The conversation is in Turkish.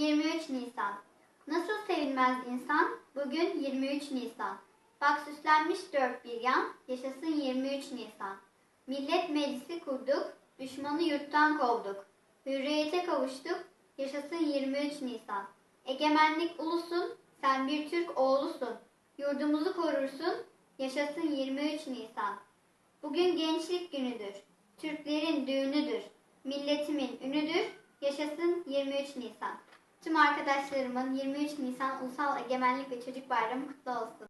23 Nisan. Nasıl sevinmez insan? Bugün 23 Nisan. Bak süslenmiş dört bir yan, yaşasın 23 Nisan. Millet meclisi kurduk, düşmanı yurttan kovduk. Hürriyete kavuştuk, yaşasın 23 Nisan. Egemenlik ulusun, sen bir Türk oğlusun. Yurdumuzu korursun, yaşasın 23 Nisan. Bugün gençlik günüdür. Türklerin düğünüdür. Milletimin ünüdür. Yaşasın 23 Nisan. Tüm arkadaşlarımın 23 Nisan Ulusal Egemenlik ve Çocuk Bayramı kutlu olsun.